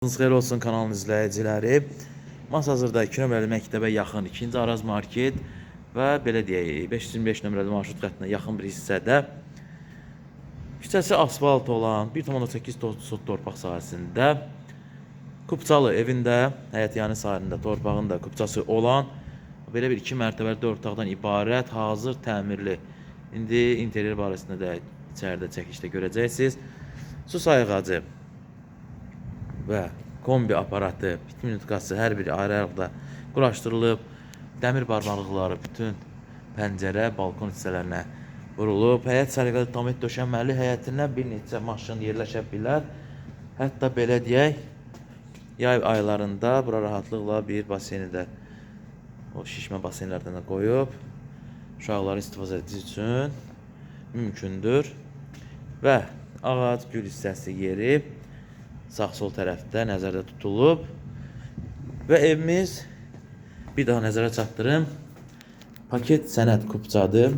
Vaxtınız xeyir olsun kanalın izləyiciləri. Mas hazırda 2 nömrəli məktəbə yaxın 2-ci Araz Market və belə deyək 525 nömrəli marşrut xəttinə yaxın bir hissədə küçəsi asfalt olan 1.8 sot torpaq sahəsində Kupçalı evində, həyət yanı sahilində torpağında kupçası olan belə bir 2 mərtəbəli 4 otaqdan ibarət hazır təmirli. İndi interyer barəsində də içəridə çəkişdə görəcəksiniz. Su sayğacı və kombi aparatı, bitmin nütqası hər biri ayrı-ayrılıqda quraşdırılıb. Dəmir barmaqlıqları bütün pəncərə, balkon hissələrinə vurulub. Həyət səliqəli tamet döşənməli, həyətinə bir neçə maşın yerləşə bilər. Hətta belə deyək, yay aylarında bura rahatlıqla bir baseyni də o şişmə baseynlərdən də qoyub uşaqların istifadə etdiyi üçün mümkündür. Və ağac gül hissəsi yeri sağ-sol tərəfdə nəzərdə tutulub və evimiz bir daha nəzərə çatdırım. Paket sənəd kupçadır.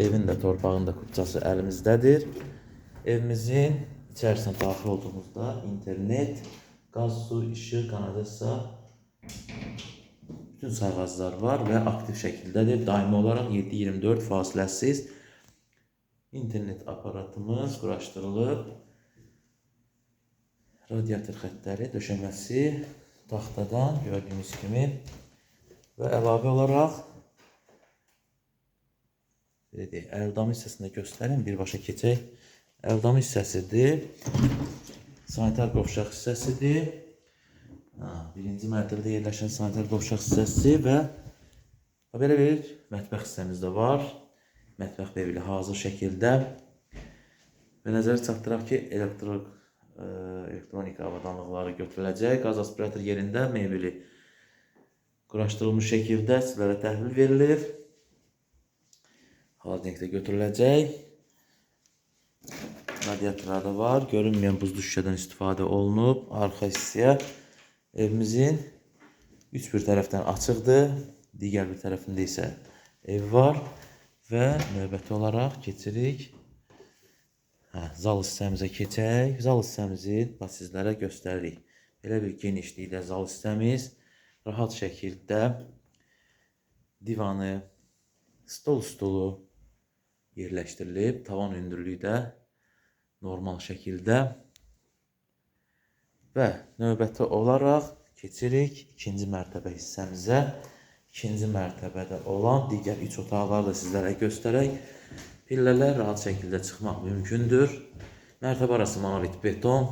Evin də torpağın da kupçası əlimizdədir. Evimizin içərisinə daxil olduğumuzda internet, qaz, su, işıq, kanalizasiya bütün sayğaclar var və aktiv şəkildədir. Daimi olaraq 7-24 fasiləsiz internet aparatımız quraşdırılıb. Radiator xəttləri döşəməsi taxtadan gördüyünüz kimi və əlavə olaraq belə deyək, əldam hissəsində göstərim, birbaşa keçək. Əldam hissəsidir. Sanitar qovşaq hissəsidir. Ha, birinci mərtəbədə yerləşən sanitar qovşaq hissəsi və belə bir mətbəx hissəmiz də var. Mətbəx bevi ilə hazır şəkildə və nəzərə çatdıraq ki, elektrik ə, elektronika avadanlıqları götürüləcək. Qaz aspirator yerində mebeli quraşdırılmış şəkildə sizlərə təhvil verilir. Holdingdə götürüləcək. Radiatorlar da var. Görünməyən buzlu şüşədən istifadə olunub. Arxa hissəyə evimizin üç bir tərəfdən açıqdır. Digər bir tərəfində isə ev var və növbəti olaraq keçirik Hə, zal hissəmizə keçək. Zal hissəmizi bax sizlərə göstəririk. Belə bir genişlikdə zal hissəmiz rahat şəkildə divanı, stol stulu yerləşdirilib. Tavan hündürlüyü də normal şəkildə. Və növbəti olaraq keçirik ikinci mərtəbə hissəmizə. İkinci mərtəbədə olan digər iç otaqları da sizlərə göstərək. Pillələr rahat şəkildə çıxmaq mümkündür. Mərtəbə arası monolit beton.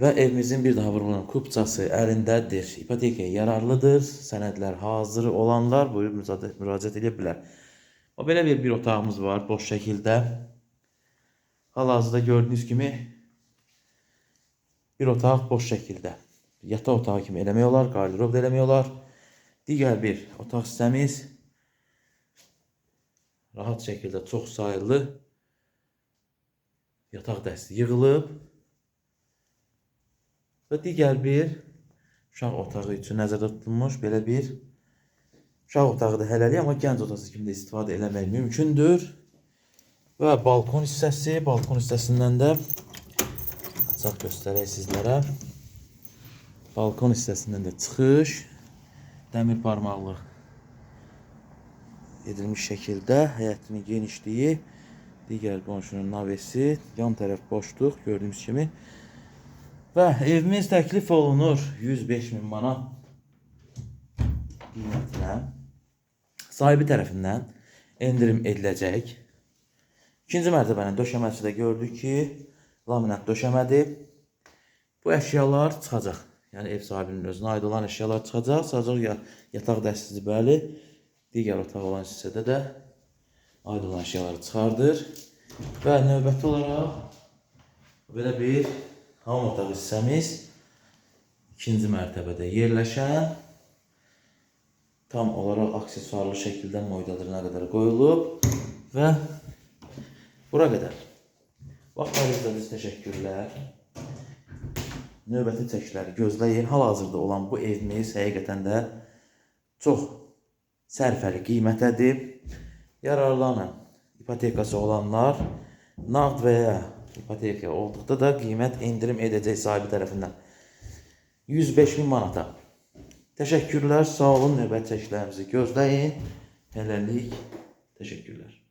Və evimizin bir daha vurulan kupçası əlindədir. İpotekaya yararlıdır. Sənədlər hazır olanlar buyurub müraciət, edə bilər. O belə bir bir otağımız var boş şəkildə. Hal-hazırda gördüyünüz kimi bir otaq boş şəkildə. Yataq otağı kimi eləmək olar, qardirob da eləmək olar. Digər bir otaq hissəmiz rahat şəkildə çox sayılı yataq dəsti yığılıb və digər bir uşaq otağı üçün nəzərdə tutulmuş belə bir uşaq otağıdır hələlik, amma gənc otaqsı kimi də istifadə eləmək mümkündür. Və balkon hissəsi, balkon hissəsindən də açaq göstərək sizlərə. Balkon hissəsindən də çıxış, dəmir barmaqlıq edilmiş şəkildə həyətinin genişliyi, digər qonşunun navesi, yan tərəf boşluq gördüyünüz kimi. Və evimiz təklif olunur 105 min manat qiymətinə. Sahibi tərəfindən endirim ediləcək. İkinci mərtəbənin döşəməsi də gördük ki, laminat döşəmədir. Bu əşyalar çıxacaq. Yəni ev sahibinin özünə aid olan əşyalar çıxacaq. Sadəcə ya- yataq dəstizi bəli, digər otaq olan hissədə də aid olan əşyaları çıxardır. Və növbəti olaraq belə bir hamam otaq hissəmiz ikinci mərtəbədə yerləşən tam olaraq aksesuarlı şəkildə moydalarına qədər qoyulub və bura qədər. Vaxtlarınız için təşəkkürlər. Növbəti çəkişləri gözləyin. Hal-hazırda olan bu evimiz həqiqətən də çox sərfəli qiymətədir. Yararlanın. İpotekası olanlar nağd və ya ipoteka olduqda da qiymət endirim edəcək sahibi tərəfindən. 105 min manata. Təşəkkürlər, sağ olun, növbəti çəklərimizi gözləyin. Hələlik, təşəkkürlər.